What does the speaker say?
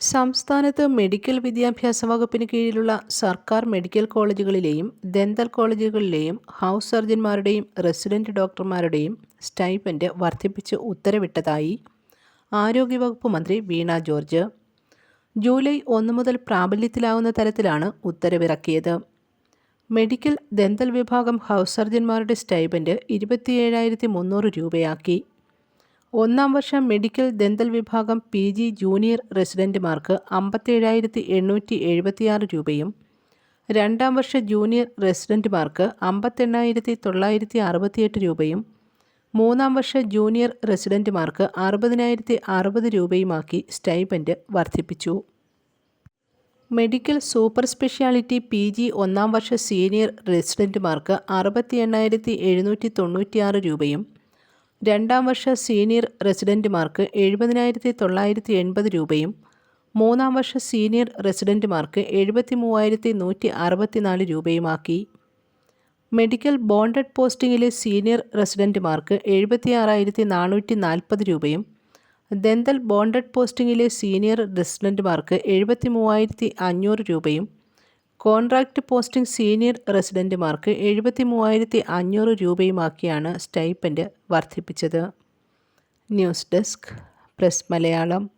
സംസ്ഥാനത്ത് മെഡിക്കൽ വിദ്യാഭ്യാസ വകുപ്പിന് കീഴിലുള്ള സർക്കാർ മെഡിക്കൽ കോളേജുകളിലെയും ദന്തൽ കോളേജുകളിലെയും ഹൗസ് സർജന്മാരുടെയും റെസിഡന്റ് ഡോക്ടർമാരുടെയും സ്റ്റൈപ്പൻഡ് വർദ്ധിപ്പിച്ച് ഉത്തരവിട്ടതായി ആരോഗ്യവകുപ്പ് മന്ത്രി വീണ ജോർജ്. ജൂലൈ ഒന്ന് മുതൽ പ്രാബല്യത്തിലാവുന്ന തരത്തിലാണ് ഉത്തരവിറക്കിയത്. മെഡിക്കൽ ദന്തൽ വിഭാഗം ഹൗസ് സർജന്മാരുടെ സ്റ്റൈപ്പൻഡ് ഇരുപത്തിയേഴായിരത്തി മുന്നൂറ് രൂപയാക്കി. ഒന്നാം വർഷം മെഡിക്കൽ ദന്തൽ വിഭാഗം പി ജി ജൂനിയർ റെസിഡന്റുമാർക്ക് അമ്പത്തേഴായിരത്തി എണ്ണൂറ്റി എഴുപത്തിയാറ് രൂപയും രണ്ടാം വർഷ ജൂനിയർ റെസിഡന്റുമാർക്ക് അമ്പത്തെണ്ണായിരത്തി തൊള്ളായിരത്തി അറുപത്തിയെട്ട് രൂപയും മൂന്നാം വർഷ ജൂനിയർ റെസിഡന്റുമാർക്ക് അറുപതിനായിരത്തി അറുപത് രൂപയുമാക്കി സ്റ്റൈപ്പൻഡ് വർദ്ധിപ്പിച്ചു. Medical super speciality P G ഒന്നാം വർഷ സീനിയർ റെസിഡന്റുമാർക്ക് അറുപത്തി എണ്ണായിരത്തി എഴുന്നൂറ്റി തൊണ്ണൂറ്റിയാറ് രൂപയും രണ്ടാം വർഷ സീനിയർ റെസിഡന്റുമാർക്ക് എഴുപതിനായിരത്തി തൊള്ളായിരത്തി എൺപത് രൂപയും മൂന്നാം വർഷ സീനിയർ റെസിഡന്റുമാർക്ക് എഴുപത്തി മൂവായിരത്തി നൂറ്റി അറുപത്തിനാല് രൂപയുമാക്കി. മെഡിക്കൽ ബോണ്ടഡ് പോസ്റ്റിംഗിലെ സീനിയർ റെസിഡന്റുമാർക്ക് എഴുപത്തി ആറായിരത്തി നാനൂറ്റി നാൽപ്പത് രൂപയും ദന്തൽ ബോണ്ടഡ് പോസ്റ്റിംഗിലെ സീനിയർ റെസിഡന്റുമാർക്ക് എഴുപത്തി മൂവായിരത്തി അഞ്ഞൂറ് രൂപയും കോൺട്രാക്റ്റ് പോസ്റ്റിംഗ് സീനിയർ റെസിഡന്റുമാർക്ക് എഴുപത്തി മൂവായിരത്തി അഞ്ഞൂറ് രൂപയുമാക്കിയാണ് stipend വർദ്ധിപ്പിച്ചത്. News desk press Malayalam.